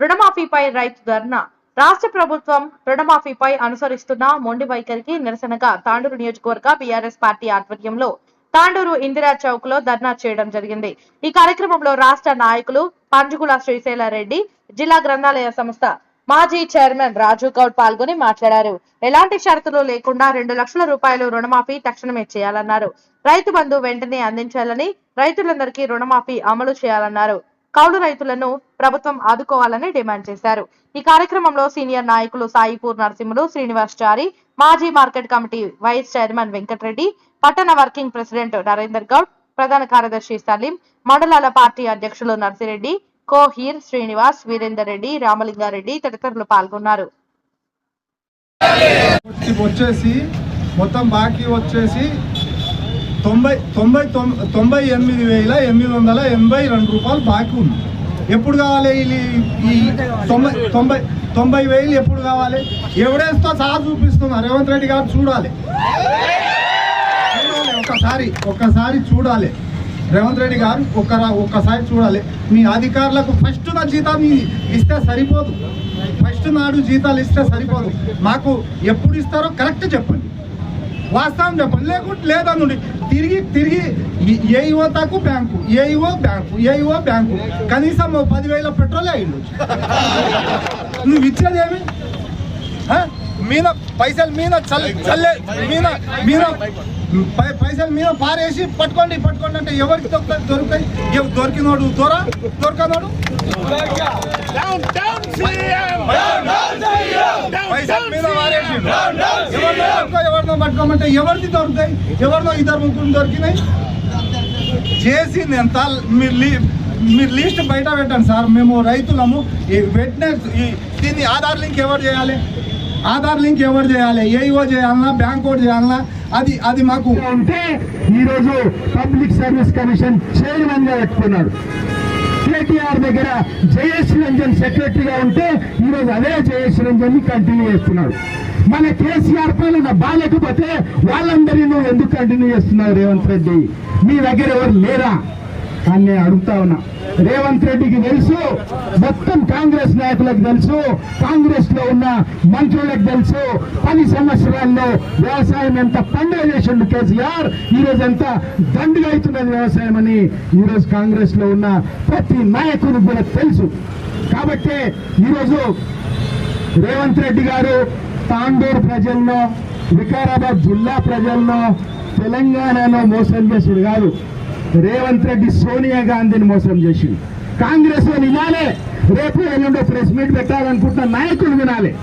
రుణమాఫీపై రైతు ధర్నా. రాష్ట్ర ప్రభుత్వం రుణమాఫీపై అనుసరిస్తున్న మొండి వైఖరికి నిరసనగా తాండూరు నియోజకవర్గ బీఆర్ఎస్ పార్టీ ఆధ్వర్యంలో తాండూరు ఇందిరా చౌక్లో ధర్నా చేయడం జరిగింది. ఈ కార్యక్రమంలో రాష్ట్ర నాయకులు పంజుగుల శ్రీశైల రెడ్డి జిల్లా గ్రంథాలయ సంస్థ మాజీ చైర్మన్ రాజు గౌడ్ పాల్గొని మాట్లాడారు. ఎలాంటి షరతులు లేకుండా రెండు లక్షల రూపాయలు రుణమాఫీ తక్షణమే చేయాలన్నారు. రైతు బంధు వెంటనే అందించాలని రైతులందరికీ రుణమాఫీ అమలు చేయాలన్నారు. కౌలు రైతులను ప్రభుత్వం ఆదుకోవాలని డిమాండ్ చేశారు. ఈ కార్యక్రమంలో సీనియర్ నాయకులు సాయిపూర్ నరసింహులు శ్రీనివాస్ చారి మాజీ market committee vice chairman Venkatareddy పట్టణ వర్కింగ్ ప్రెసిడెంట్ నరేందర్ గౌడ్ ప్రధాన కార్యదర్శి సలీం మండలాల పార్టీ అధ్యక్షులు నర్సిరెడ్డి కోహీర్ శ్రీనివాస్ వీరేందర్ రెడ్డి రామలింగారెడ్డి తదితరులు పాల్గొన్నారు. వచ్చేసి మొత్తం బాకీ వచ్చేసి తొంభై తొంభై తొంభై ఎనిమిది వేల ఎనిమిది వందల ఎనభై రెండు రూపాయలు బాకీ ఉంది. ఎప్పుడు కావాలి ఈ- తొంభై తొంభై తొంభై వేలు ఎప్పుడు కావాలి? ఎవడేస్తో సార్ చూపిస్తున్నా. రేవంత్ రెడ్డి గారు చూడాలి. ఒక్కసారి ఒక్కసారి చూడాలి. రేవంత్ రెడ్డి గారు ఒక్క ఒక్కసారి చూడాలి. మీ అధికారులకు ఫస్ట్ నా జీతం ఇస్తే సరిపోదు. ఫస్ట్ నాడు జీతాలు ఇస్తే సరిపోదు. మాకు ఎప్పుడు ఇస్తారో కరెక్ట్ చెప్పండి. వాస్తవం చెప్పండి. లేకుంటే లేదనుండి తిరిగి తిరిగి ఏ యువతకు బ్యాంకు ఏ యువ బ్యాంకు ఏ యువ బ్యాంకు. కనీసం పదివేల పెట్రోలే అయిండు నువ్వు ఇచ్చేదేమి? మీద పైసలు మీద చల్ చల్లే మీద మీద పైసలు మీద పారేసి పట్టుకోండి పట్టుకోండి అంటే ఎవరికి దొరుకుతాయి? దొరికినోడు దొర? దొరకనోడు? పైసలు మీద పారేసి పట్టుకో పట్టుకోమంటే ఎవరిది దొరుకుతాయి? ఎవరినో ఇద్దరు ముగ్గురు దొరికినాయి? చేసింది ఎంత మీరు లీ- మీరు లిస్ట్ బయట పెట్టండి సార్. మేము రైతులము. ఈ వెట్నెస్ ఈ దీన్ని ఆధార్ లింక్ ఎవరు చేయాలి? ఆధార్ లింక్ ఎవరు చేయాలి? ఏఈఓ చేయాలన్నా బ్యాంక్ ఓట్ చేయాలన్నా అది అది మాకు ఉంటే ఈరోజు పబ్లిక్ సర్వీస్ కమిషన్ చైర్మన్గా పెట్టుకున్నాడు కేటీఆర్ దగ్గర జయేష్ రంజన్ సెక్రటరీగా ఉంటే ఈరోజు అదే జయేష్ రంజన్ని కంటిన్యూ చేస్తున్నాడు మన కేసీఆర్ పాలన బాగాలేకపోతే వాళ్ళందరినీ నువ్వు ఎందుకు కంటిన్యూ చేస్తున్నావు రేవంత్ రెడ్డి? మీ దగ్గర ఎవరు లేరా? అని నేను అడుగుతా ఉన్నా. రేవంత్ రెడ్డికి తెలుసు మొత్తం కాంగ్రెస్ నాయకులకు తెలుసు కాంగ్రెస్లో ఉన్న మంత్రులకు తెలుసు. పది సంవత్సరాల్లో వ్యవసాయం ఎంత పండుగ చేసిండు కేసీఆర్ ఈ ఎంత దండుగా అవుతున్నది వ్యవసాయం అని ఈ రోజు కాంగ్రెస్లో ఉన్న ప్రతి నాయకునికి కూడా తెలుసు. కాబట్టి ఈరోజు రేవంత్ రెడ్డి గారు తాండూరు ప్రజల్లో వికారాబాద్ జిల్లా ప్రజల్లో తెలంగాణలో మోసం చేసిడు కాదు. రేవంత్ రెడ్డి సోనియా గాంధీని మోసం చేసిండు. కాంగ్రెస్లో వినాలే రేపు ఎల్లుండో ప్రెస్ మీట్ పెట్టాలనుకుంటున్న నాయకులు వినాలి.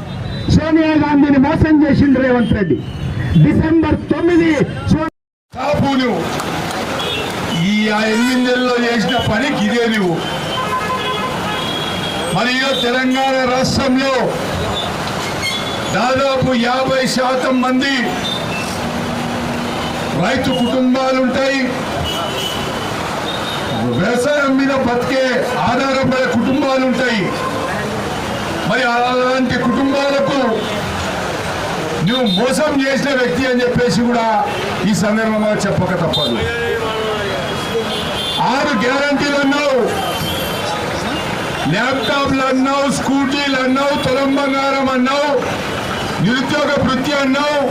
సోనియా గాంధీని మోసం చేసిండు రేవంత్ రెడ్డి. డిసెంబర్ తొమ్మిది సో- ఈ ఆ ఎనిమిది నెలల్లో చేసిన పనికి ఇదే నువ్వు మరియు తెలంగాణ రాష్ట్రంలో దాదాపు యాభై శాతం మంది రైతు కుటుంబాలు ఉంటాయి వ్యవసాయం మీద బతికే ఆధారపడే కుటుంబాలు ఉంటాయి మరి అలాంటి కుటుంబాలకు నువ్వు మోసం చేసిన వ్యక్తి అని చెప్పేసి కూడా ఈ సందర్భంగా చెప్పక తప్పదు. ఆరు గ్యారంటీలు అన్నావు. ల్యాప్టాప్లు అన్నావు స్కూటీలు అన్నావు తొలం బంగారం అన్నావు. నిరుద్యోగ వృత్తి అన్నావు.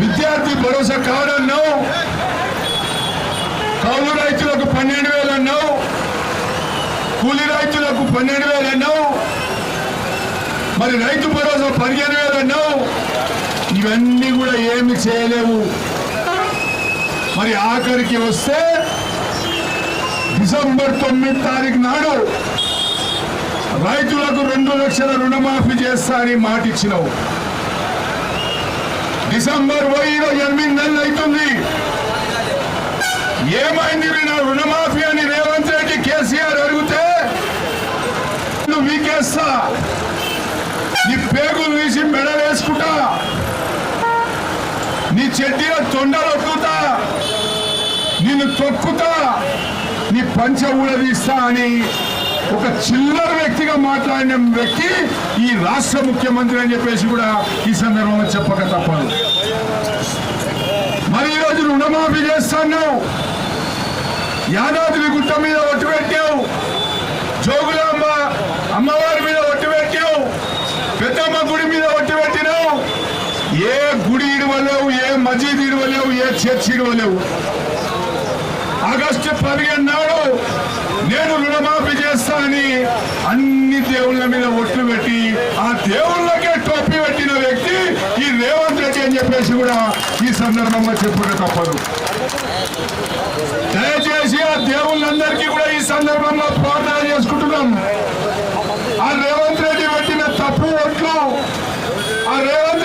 విద్యార్థి భరోసా కార్డు అన్నావు. కౌలు రైతులకు పన్నెండు వేలు అన్నావు. కూలి రైతులకు పన్నెండు వేలు అన్నావు. మరి రైతు భరోసా పదిహేను వేలు అన్నావు. ఇవన్నీ కూడా ఏమి చేయలేవు. మరి ఆఖరికి వస్తే డిసెంబర్ తొమ్మిది తారీఖు నాడు రైతులకు రెండు లక్షల రుణమాఫీ చేస్తా అని మాట ఇచ్చినావు డిసెంబర్ పోయిన ఎనిమిది నెలలు అవుతుంది ఏమైంది నా రుణమాఫీ అని రేవంత్ రెడ్డి కేసీఆర్ అడిగితే నువ్వు వీకేస్తా. నీ పేగులు తీసి మెడలేసుకుంటా నీ చెడ్డీల తొండలు ఒక్కుతా. నిన్ను తొక్కుతా. నీ పంచ ఊడదీస్తా అని ఒక చిల్లర వ్యక్తిగా మాట్లాడిన వ్యక్తి ఈ రాష్ట్ర ముఖ్యమంత్రి అని చెప్పేసి కూడా ఈ సందర్భంలో చెప్పక తప్పదు. మరి ఈరోజు రుణమాఫీ చేస్తాను యాదాద్రి గుట్ట మీద ఒట్టు పెట్టావు. జోగులాంబ అమ్మవారి మీద ఒట్టు పెట్టావు. పెద్దమ్మ గుడి మీద ఒట్టు పెట్టినావు. ఏ గుడి ఇడవలేవు ఏ మజీద్ ఇడవలేవు ఏ చర్చి ఇడవలేవు. ఆగస్టు పదిహేను నాడు నేను రుణమాఫీ చేస్తా అని అన్ని దేవుళ్ళ మీద ఒట్లు పెట్టి ఆ దేవుళ్ళకే టోపీ పెట్టిన వ్యక్తి ఈ రేవంత్ రెడ్డి అని చెప్పేసి కూడా ఈ సందర్భంగా చెప్పుకుంటే తప్పదు. దయచేసి ఆ దేవుళ్ళందరికీ కూడా ఈ సందర్భంలో ప్రార్థన చేసుకుంటున్నాం. ఆ రేవంత్ రెడ్డి పెట్టిన తప్పు ఒట్లు ఆ రేవంత్